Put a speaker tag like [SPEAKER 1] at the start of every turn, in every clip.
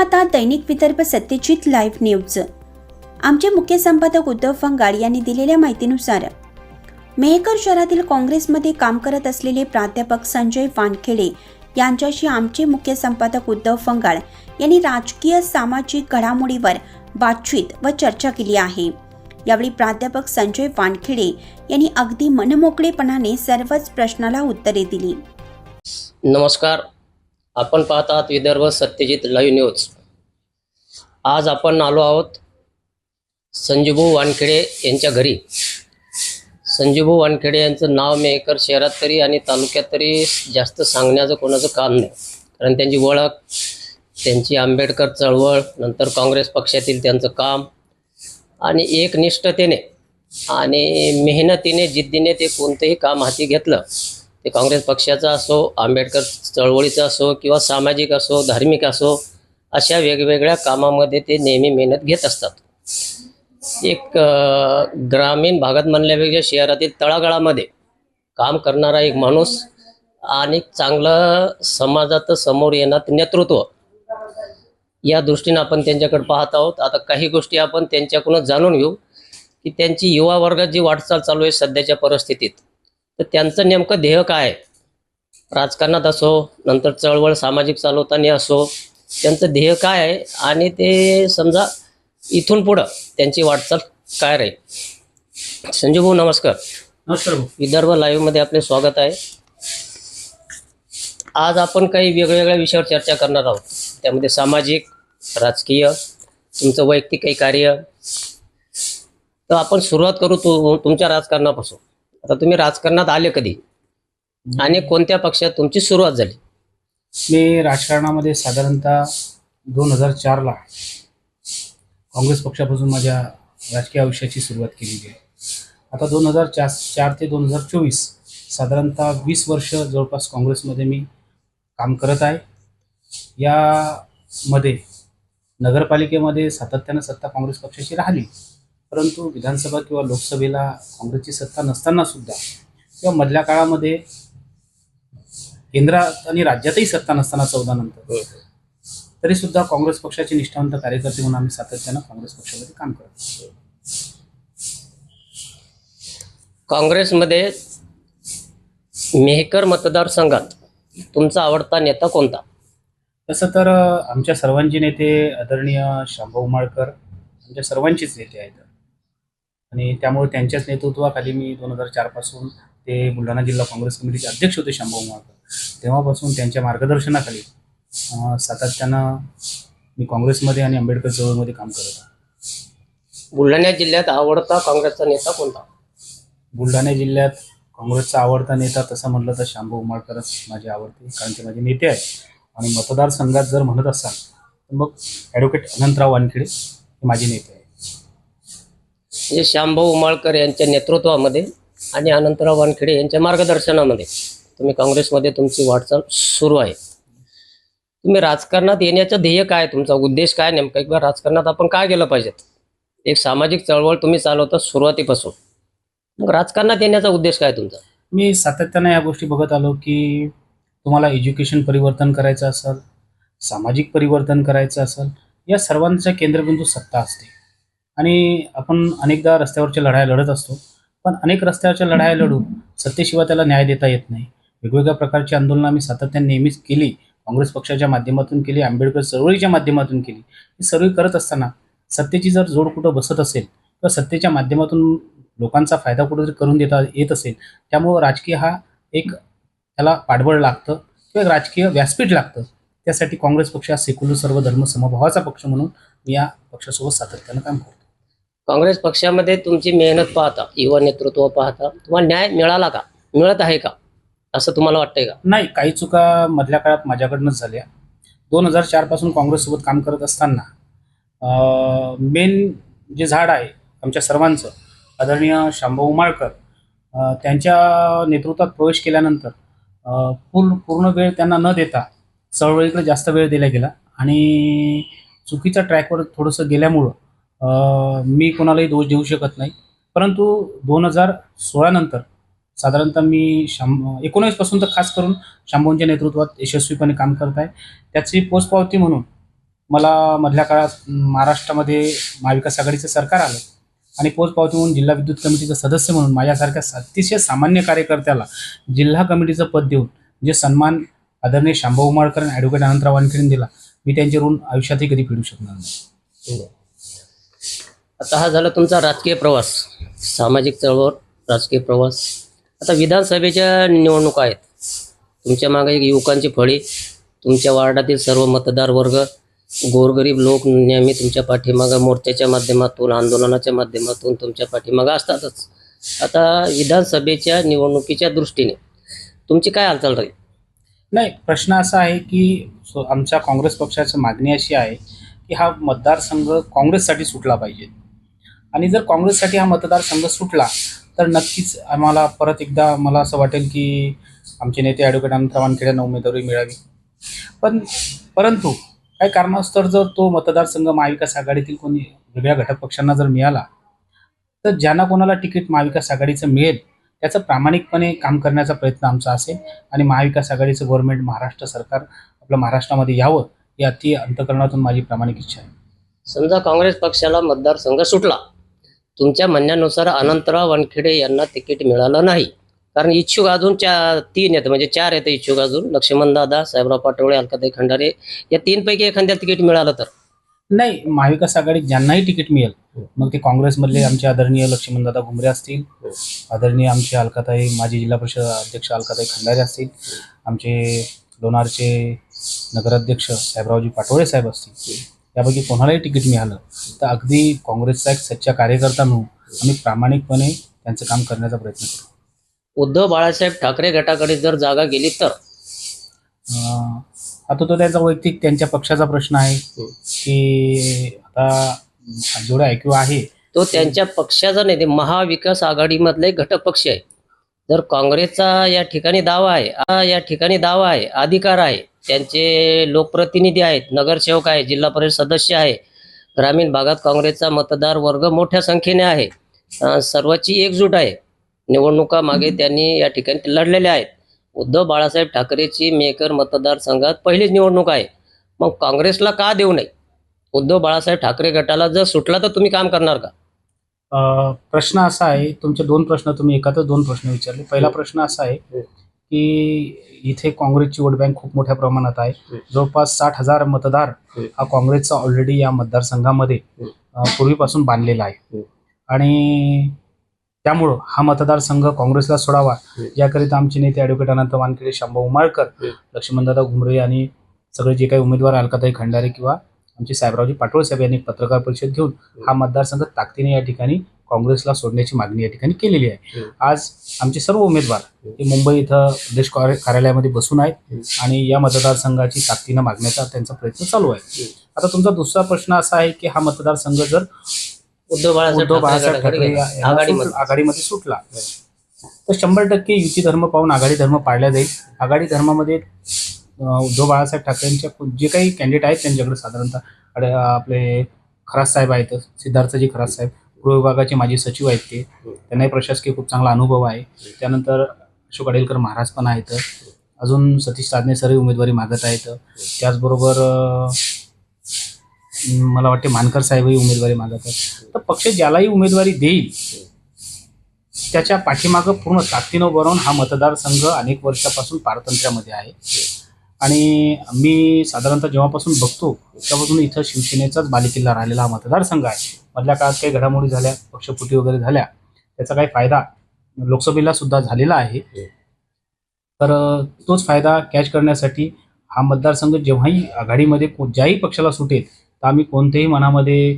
[SPEAKER 1] पाहता दैनिक Vidarbha Satyajit live news. आमचे मुख्य संपादक उद्धव फंगाड यांनी दिलेल्या माहितीनुसार मेहकर शहरातील काँग्रेसमध्ये काम करत असलेले प्राध्यापक संजय वानखेडे यांच्याशी आमचे मुख्य संपादक उद्धव फंगाड यांनी राजकीय सामाजिक घडामोडीवर बातचीत व चर्चा केली आहे. यावेळी प्राध्यापक संजय वानखेडे यांनी अगदी मनमोकळेपणाने सर्वच प्रश्नाला उत्तरे दिली.
[SPEAKER 2] नमस्कार. आपण पाहत आहात विदर्भ सत्यजित लाईव्ह न्यूज. आज आपण आलो आहोत संजूभाऊ वानखेडे यांच्या घरी. संजूभाऊ वानखेडे यांचं नाव मेहकर शहरात तरी आणि तालुक्यात तरी जास्त सांगण्याचं कोणाचं काम नाही. कारण त्यांची ओळख त्यांची आंबेडकर चळवळ नंतर काँग्रेस पक्षातील त्यांचं काम आणि एकनिष्ठतेने आणि मेहनतीने जिद्दीने ते कोणतंही काम हाती घेतलं. ते काँग्रेस पक्षाचं असो आंबेडकर चळवळीचं असो किंवा सामाजिक असो धार्मिक असो अशा वेगवेगळ्या कामामध्ये ते नेहमी मेहनत घेत असतात. एक ग्रामीण भागात म्हणल्यापेक्षा शहरातील तळागाळामध्ये काम करणारा एक माणूस आणि चांगलं समाजात समोर येणार नेतृत्व. या दृष्टीनं आपण त्यांच्याकडे पाहत आहोत. आता काही गोष्टी आपण त्यांच्याकडून जाणून घेऊ की त्यांची युवा वर्गात जी वाटचाल चालू आहे सध्याच्या परिस्थितीत तर त्यांचं नेमकं ध्येय काय? राजकारणात असो नंतर चळवळ सामाजिक चालवताना असो त्यांचं ध्येय काय आहे? आणि ते समजा इथून पुढं त्यांची वाटचाल काय राहील? संजू भाऊ नमस्कार.
[SPEAKER 3] नमस्कार
[SPEAKER 2] विदर्भ लाईव्हमध्ये आपले स्वागत आहे. आज आपण काही वेगवेगळ्या विषयावर चर्चा करणार आहोत. त्यामध्ये सामाजिक राजकीय तुमचं वैयक्तिक काही कार्य. तर आपण सुरुवात करू तु तुमच्या राजकारणापासून. आता तुम्ही राजकारणात आले कधी? आणि कोणत्या पक्षात तुमची सुरुवात झाली?
[SPEAKER 3] मी राजकारणामध्ये साधारणतः दोन हजार चारला काँग्रेस पक्षापासून माझ्या राजकीय आयुष्याची सुरुवात केलेली आहे. आता दोन हजार चार चार ते दोन हजार चोवीस साधारणतः वीस वर्ष जवळपास काँग्रेसमध्ये मी काम करत आहे. यामध्ये नगरपालिकेमध्ये सातत्यानं सत्ता काँग्रेस पक्षाची राहिली. परंतु विधानसभा किंवा लोकसभेला काँग्रेसची सत्ता नसताना सुद्धा किंवा मधल्या काळामध्ये केंद्रात आणि राज्यातही सत्ता नसताना चौदा नंतर तरी सुद्धा काँग्रेस पक्षाचे निष्ठावंत कार्यकर्ते म्हणून आम्ही सातत्यानं काँग्रेस पक्षामध्ये काम करत.
[SPEAKER 2] काँग्रेसमध्ये मेहकर मतदारसंघात तुमचा आवडता नेता कोणता?
[SPEAKER 3] तसं तर आमच्या सर्वांचे नेते आदरणीय शांभाऊ माळकर आमच्या सर्वांचेच नेते आहेत. आणि त्यामुळे त्यांच्याच नेतृत्वाखाली मी दोन हजार चारपासून ते बुलढाणा जिल्हा काँग्रेस कमिटीचे अध्यक्ष होते शांभाऊ माळकर. तेव्हापासून त्यांच्या मार्गदर्शनाखाली सातत्यानं मी काँग्रेसमध्ये आणि आंबेडकर चळवळीमध्ये काम करत आहे.
[SPEAKER 2] बुलढाणा जिल्ह्यात आवडता काँग्रेसचा नेता कोणता?
[SPEAKER 3] बुलढाणा जिल्ह्यात काँग्रेसचा आवडता नेता तसं म्हटलं तर शांभू उमाळकरच माझे आवडते कारण ते माझे नेते आहेत. आणि मतदारसंघात जर म्हणत असाल तर मग ॲडव्होकेट अनंतराव वानखेडे हे माझे नेते आहेत.
[SPEAKER 2] म्हणजे श्यामभाऊ उमाळकर यांच्या नेतृत्वामध्ये आणि अनंतराव वानखेडे यांच्या मार्गदर्शनामध्ये तुम्ही काँग्रेसमध्ये तुमची वाटचाल सुरू आहे. तुम्ही राजकारणात येण्याचं ध्येय काय तुमचा उद्देश काय नेमका किंवा राजकारणात आपण काय केलं पाहिजेत? एक सामाजिक चळवळ तुम्ही चालवता सुरुवातीपासून. मग राजकारणात येण्याचा उद्देश काय तुमचा?
[SPEAKER 3] मी सातत्यानं या गोष्टी बघत आलो की तुम्हाला एज्युकेशन परिवर्तन करायचं असेल सामाजिक परिवर्तन करायचं असेल या सर्वांचा केंद्रबिंदू सत्ता असते आणि आपण अनेकदा रस्त्यावरच्या लढाया लढत असतो. पण अनेक रस्त्यावरच्या लढाया लढू सत्तेशिवाय त्याला न्याय देता येत नाही. वेगवेगळ्या प्रकारची आंदोलनं आम्ही सातत्याने नेहमीच केली. काँग्रेस पक्षाच्या माध्यमातून केली आंबेडकर चळवळीच्या माध्यमातून केली. ही सर्व करत असताना सत्तेची जर जोड कुठं बसत असेल तर सत्तेच्या माध्यमातून लोकांचा फायदा कुठेतरी करून देता येत असेल त्यामुळं राजकीय हा एक त्याला पाठबळ लागतं किंवा एक राजकीय व्यासपीठ लागतं. त्यासाठी काँग्रेस पक्ष हा सेक्युलर सर्व धर्म समभावाचा पक्ष म्हणून मी या पक्षासोबत सातत्यानं काम करतो.
[SPEAKER 2] काँग्रेस पक्षामध्ये तुमची मेहनत पाहता युवा नेतृत्व पाहता तुम्हाला न्याय मिळाला का? मिळत आहे का? असं तुम्हाला वाटतंय का?
[SPEAKER 3] नाही काही चुका मधल्या काळात माझ्याकडनंच झाल्या. दोन हजार चारपासून काँग्रेससोबत काम करत असताना मेन जे झाड आहे आमच्या सर्वांचं आदरणीय शांभाऊ उमाळकर त्यांच्या नेतृत्वात प्रवेश केल्यानंतर पूर्ण पूर्ण वेळ त्यांना न देता चळवळीकडे जास्त वेळ दिला गेला. आणि चुकीच्या ट्रॅकवर थोडंसं गेल्यामुळं मी कोणालाही दोष देऊ शकत नाही. परंतु दोन हजार सोळानंतर साधारणतः मी शाम एकोणावीसपासून तर खास करून शांभूंच्या नेतृत्वात यशस्वीपणे काम करत आहे. त्याची पोचपावती म्हणून मला मधल्या काळात महाराष्ट्रामध्ये महाविकास आघाडीचं सरकार आलं आणि पोचपावती म्हणून जिल्हा विद्युत कमिटीचं सदस्य म्हणून माझ्यासारख्या अतिशय सामान्य कार्यकर्त्याला जिल्हा कमिटीचं पद देऊन जे सन्मान आदरणीय शांभाऊ उमाळकर आणि ॲडव्होकेट अनंतराव वानखेडेंनी दिला मी त्यांचे ऋण आयुष्यातही कधी फेडू शकणार नाही.
[SPEAKER 2] आता हा झाला तुमचा राजकीय प्रवास सामाजिक चळवळ राजकीय प्रवास. आता विधानसभेच्या निवडणुका आहेत. तुमच्या मागे एक युवकांची फळी तुमच्या वार्डातील सर्व मतदार वर्ग गोरगरीब लोक नेहमी तुमच्या पाठीमागं मोर्चाच्या माध्यमातून आंदोलनाच्या माध्यमातून तुमच्या पाठीमागं असतातच. आता विधानसभेच्या निवडणुकीच्या दृष्टीने तुमची काय हालचाल राहील?
[SPEAKER 3] नाही प्रश्न असा आहे की आमच्या काँग्रेस पक्षाची मागणी अशी आहे की हा मतदारसंघ काँग्रेससाठी सुटला पाहिजे. आणि जर काँग्रेससाठी हा मतदारसंघ सुटला तर नक्कीच आम्हाला परत एकदा मला असं वाटेल की आमचे नेते ॲडव्होकेट अनंतराव वानखेडे उमेदवारी मिळावी. पण परंतु काही कारणास्तव जर तो मतदारसंघ महाविकास आघाडीतील कोणी वेगळ्या घटक पक्षांना जर मिळाला तर ज्यांना कोणाला तिकीट महाविकास आघाडीचं मिळेल त्याचं प्रामाणिकपणे काम करण्याचा प्रयत्न आमचा असेल आणि महाविकास आघाडीचं गव्हर्नमेंट महाराष्ट्र सरकार आपलं महाराष्ट्रामध्ये यावं ही अति अंतकरणातून माझी प्रामाणिक इच्छा आहे.
[SPEAKER 2] समजा काँग्रेस पक्षाला मतदारसंघ सुटला तुमच्या म्हणण्यानुसार अनंतराव वानखेडे यांना तिकीट मिळालं नाही. कारण इच्छुक अजून चार तीन आहेत. म्हणजे चार आहेत इच्छुक अजून. लक्ष्मण दादा साहेबराव पाटोळे अलकाताई खंडारे या तीनपैकी एखाद्याला तिकीट मिळालं तर?
[SPEAKER 3] नाही महाविकास आघाडीत ज्यांनाही तिकीट मिळेल. मग ते काँग्रेसमधले आमचे आदरणीय लक्ष्मणदादा घुमरे असतील. आदरणीय आमचे अलकाताई माजी जिल्हा परिषद अध्यक्ष अलकाताई खंडारे असतील. आमचे लोणारचे नगराध्यक्ष साहेबरावजी पाटोळे साहेब असतील. यापैकी कोणालाही तिकीट मिळालं तर अगदी काँग्रेसचा एक सच्चा कार्यकर्ता म्हणून आम्ही प्रामाणिकपणे त्यांचं काम करण्याचा प्रयत्न करू.
[SPEAKER 2] उद्धव बाळासाहेब ठाकरे गटाकडे जर जागा गेली तर?
[SPEAKER 3] आता तो त्याचा वैयक्तिक त्यांच्या पक्षाचा प्रश्न आहे की आता जेवढं ऐकू आहे
[SPEAKER 2] तो त्यांच्या पक्षाचा नाही ते महाविकास आघाडीमधले घटक पक्ष आहे जर काँग्रेसचा या ठिकाणी दावा आहे या ठिकाणी दावा आहे अधिकार आहे त्यांचे लोकप्रतिनिधी आहेत नगरसेवक आहे जिल्हा परिषद सदस्य आहे. ग्रामीण भागात काँग्रेसचा मतदार वर्ग मोठ्या संख्येने आहे. सर्वांची एकजूट आहे. निवडणुका मागे त्यांनी या ठिकाणी लढलेल्या आहेत. उद्धव बाळासाहेब ठाकरेची मेकर मतदारसंघात पहिलीच निवडणूक आहे. मग काँग्रेसला का देऊ नये? उद्धव बाळासाहेब ठाकरे गटाला जर सुटला तर तुम्ही काम करणार का?
[SPEAKER 3] प्रश्न असा आहे तुमचे दोन प्रश्न तुम्ही एकातच दोन प्रश्न विचारले. पहिला प्रश्न असा आहे
[SPEAKER 2] हं.
[SPEAKER 3] की इथे काँग्रेसची वोट बँक खूप मोठ्या प्रमाणात आहे. जवळपास साठ हजार मतदार
[SPEAKER 2] हं.
[SPEAKER 3] काँग्रेसचा ऑलरेडी या मतदारसंघामध्ये पूर्वीपासून बांधलेला आहे. आणि त्यामुळं हा मतदारसंघ काँग्रेसला सोडावा. याकरिता आमचे नेते ॲडव्होकेट अनंत वानखेडे शांबा उमाळकर. लक्ष्मणदादा घुमरे आणि सगळे जे काही उमेदवार अलकाताई खंडारे किंवा आमचे साहेबरावजी पाटोळे साहेब यांनी पत्रकार परिषद घेऊन हा. मतदारसंघ ताकदीने या ठिकाणी काँग्रेसला सोडण्याची मागणी या ठिकाणी केलेली आहे.
[SPEAKER 2] हं.
[SPEAKER 3] आज आमचे सर्व उमेदवार हे. मुंबई इथं प्रदेश कार्य- कार्यालयामध्ये बसून आहेत
[SPEAKER 2] हं.
[SPEAKER 3] आणि या मतदारसंघाची ताकदीनं मागण्याचा त्यांचा प्रयत्न चालू आहे.
[SPEAKER 2] हं.
[SPEAKER 3] आता तुमचा दुसरा प्रश्न असा आहे की हा मतदारसंघ जर
[SPEAKER 2] उद्धव बाळासाहेब ठाकरे आघाडीमध्ये
[SPEAKER 3] सुट- आघाडीमध्ये सुटला. तर शंभर टक्के युती धर्म पाहून आघाडी धर्म पाळला जाईल. आघाडी धर्मामध्ये उद्धव बाळासाहेब ठाकरेंच्या जे काही कॅन्डिडेट आहेत त्यांच्याकडे साधारणतः आपले खरास साहेब आहेत सिद्धार्थजी खरास साहेब गृह विभागाचे माजी सचिव आहेत ते. त्यांनाही प्रशासकीय खूप चांगला अनुभव आहे. त्यानंतर अशोक अडेलकर महाराज पण आहेत. अजून सतीश साधने सरही उमेदवारी मागत आहेत. त्याचबरोबर मला वाटते मानकर साहेबही उमेदवारी मागत आहेत. तर पक्ष ज्यालाही उमेदवारी देईल त्याच्या पाठीमागं पूर्ण ताकदीनं उभं हा मतदारसंघ अनेक वर्षापासून पारतंत्र्यामध्ये आहे. आणि मी साधारणतः जेव्हापासून बघतो तेव्हापासून इथं शिवसेनेचाच बालेकिल्ला राहिलेला हा मतदारसंघ आहे. मधल्या काळात काही घडामोडी झाल्या पक्षफुटी वगैरे झाल्या त्याचा काही फायदा लोकसभेला सुद्धा झालेला आहे. तर अं, तोच फायदा कॅच करण्यासाठी हा मतदारसंघ जेव्हाही आघाडीमध्ये को- ज्याही पक्षाला सुटेल तर आम्ही कोणत्याही मनामध्ये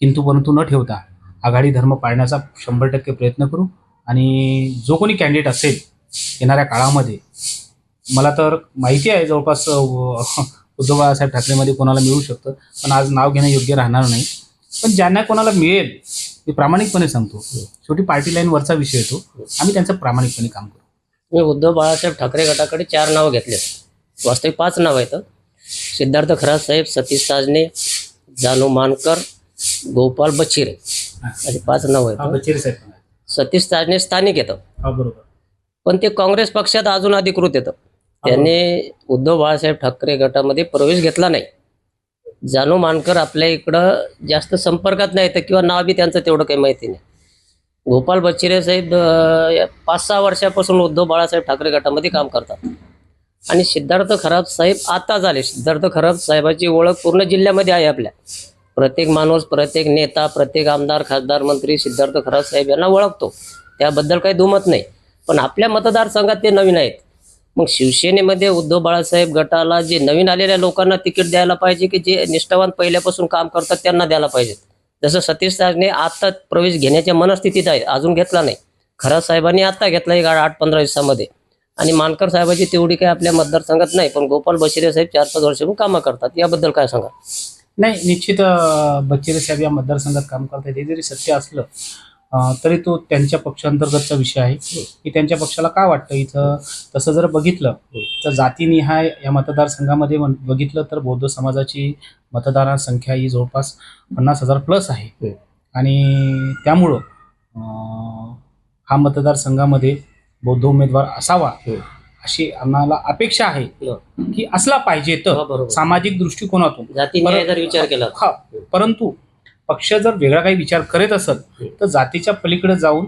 [SPEAKER 3] किंतु परंतु न ठेवता आघाडी धर्म पाळण्याचा शंभर टक्के प्रयत्न करू. आणि जो कोणी कॅन्डिडेट असेल येणाऱ्या काळामध्ये मला तर माहिती आहे जवळपास उद्धव बाळासाहेब ठाकरेमध्ये कोणाला मिळू शकतं पण आज नाव घेणं योग्य राहणार नाही. पण ज्यांना कोणाला मिळेल मी प्रामाणिकपणे सांगतो. शेवटी पार्टी लाईनवरचा विषय येतो. आम्ही त्यांचं प्रामाणिकपणे काम करू.
[SPEAKER 2] मी उद्धव बाळासाहेब ठाकरे गटाकडे चार नावं घेतले वास्तविक पाच नाव आहेत. सिद्धार्थ खरात साहेब सतीश साजने जानू मानकर गोपाल बच्छिरे असे पाच नाव आहेत.
[SPEAKER 3] बचेरे.
[SPEAKER 2] सतीश साजने स्थानिक येतं.
[SPEAKER 3] बरोबर.
[SPEAKER 2] पण ते काँग्रेस पक्षात अजून अधिकृत येतं. त्याने उद्धव बाळासाहेब ठाकरे गटामध्ये प्रवेश घेतला नाही. जानू मानकर आपल्या इकडं जास्त संपर्कात नाही तर किंवा नाव बी त्यांचं तेवढं काही माहिती नाही. गोपाल बच्चिरे साहेब पाच सहा वर्षापासून उद्धव बाळासाहेब ठाकरे गटामध्ये काम करतात. आणि सिद्धार्थ खराब साहेब आता झाले. सिद्धार्थ खराब साहेबाची ओळख पूर्ण जिल्ह्यामध्ये आहे आपल्या. प्रत्येक माणूस प्रत्येक नेता प्रत्येक आमदार खासदार मंत्री सिद्धार्थ खराब साहेब यांना ओळखतो. त्याबद्दल काही दुमत नाही. पण आपल्या मतदारसंघात ते नवीन आहेत. मग शिवसेनेमध्ये उद्धव बाळासाहेब गटाला जे नवीन आलेल्या लोकांना तिकीट द्यायला पाहिजे की जे निष्ठावान पहिल्यापासून काम करतात त्यांना द्यायला पाहिजेत जसं सतीश राजने आता प्रवेश घेण्याच्या मनस्थितीत आहे अजून घेतला नाही. खरा साहेबांनी आता घेतला एक आठ पंधरा दिवसामध्ये. आणि मानकर साहेबाची तेवढी काही आपल्या मतदारसंघात नाही पण गोपाल बशिरे साहेब चार पाच वर्षापासून कामं करतात. याबद्दल काय सांगा
[SPEAKER 3] नाही निश्चित बच्चिरे साहेब या मतदारसंघात काम करतात. हे जरी सत्य असलं तरी तो त्यांच्या पक्षांतर्गतचा विषय आहे. की त्यांच्या पक्षाला काय वाटतं इथं? तसं जर बघितलं तर जातीनिहाय या मतदारसंघामध्ये बघितलं तर बौद्ध समाजाची मतदार संख्या ही जवळपास पन्नास हजार प्लस आहे.
[SPEAKER 2] हम्म.
[SPEAKER 3] आणि त्यामुळं हा मतदारसंघामध्ये बौद्ध उमेदवार असावा. अशी आम्हाला अपेक्षा आहे. की असला पाहिजे तर
[SPEAKER 2] हो,
[SPEAKER 3] सामाजिक दृष्टिकोनातून.
[SPEAKER 2] जर विचार केला.
[SPEAKER 3] हा परंतु पक्ष जर वेगळा काही विचार करत असेल तर जातीच्या पलीकडे जाऊन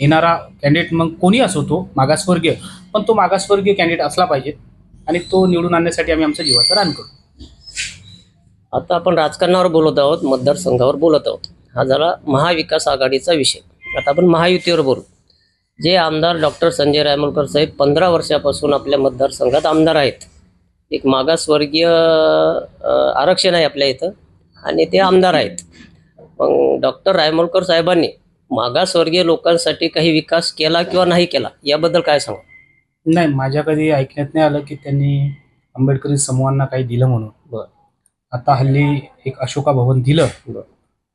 [SPEAKER 3] येणारा कॅन्डिडेट मग कोणी असो तो मागासवर्गीय पण तो मागासवर्गीय कॅन्डिडेट असला पाहिजे आणि तो निवडून आणण्यासाठी आम्ही आमचं जीवाचं रान करू.
[SPEAKER 2] आता आपण राजकारणावर बोलत आहोत मतदारसंघावर बोलत आहोत. हा झाला महाविकास आघाडीचा विषय. आता आपण महायुतीवर बोलू. जे आमदार डॉक्टर संजय रायमुलकर साहेब पंधरा वर्षापासून आपल्या मतदारसंघात आमदार आहेत. एक मागासवर्गीय आरक्षण आहे आपल्या इथं. आणि ते आमदार आहेत. मग डॉक्टर रायमुलकर साहेबांनी मागासवर्गीय लोकांसाठी काही विकास केला किंवा नाही केला याबद्दल काय सांगा?
[SPEAKER 3] नाही माझ्या कधी ऐकण्यात नाही आलं की त्यांनी आंबेडकरी समूहांना काही दिलं म्हणून.
[SPEAKER 2] बरं.
[SPEAKER 3] आता हल्ली एक अशोका भवन दिलं.
[SPEAKER 2] बरं.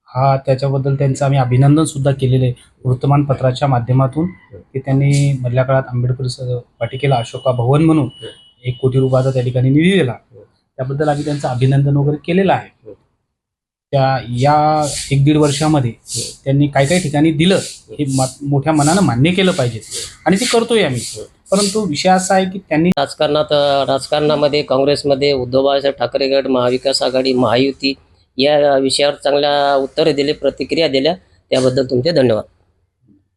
[SPEAKER 3] हा त्याच्याबद्दल त्यांचं आम्ही अभिनंदन सुद्धा केलेलं आहे वृत्तमानपत्राच्या माध्यमातून की त्यांनी मधल्या काळात आंबेडकरी वाटिकेला अशोका भवन म्हणून एक कोटी रुपयाचा त्या ठिकाणी निधी दिला. त्याबद्दल आम्ही त्यांचं अभिनंदन वगैरे केलेलं आहे. त्या या एक दीड वर्षामध्ये त्यांनी काही काही ठिकाणी दिलं. हे मोठ्या मनानं मान्य केलं पाहिजे. आणि ते करतोय आम्ही. परंतु विषय असा आहे की त्यांनी
[SPEAKER 2] राजकारणात राजकारणामध्ये काँग्रेसमध्ये उद्धव बाळासाहेब ठाकरे गट महाविकास आघाडी महायुती या विषयावर चांगल्या उत्तरे दिले प्रतिक्रिया दिल्या. त्याबद्दल तुमचे धन्यवाद.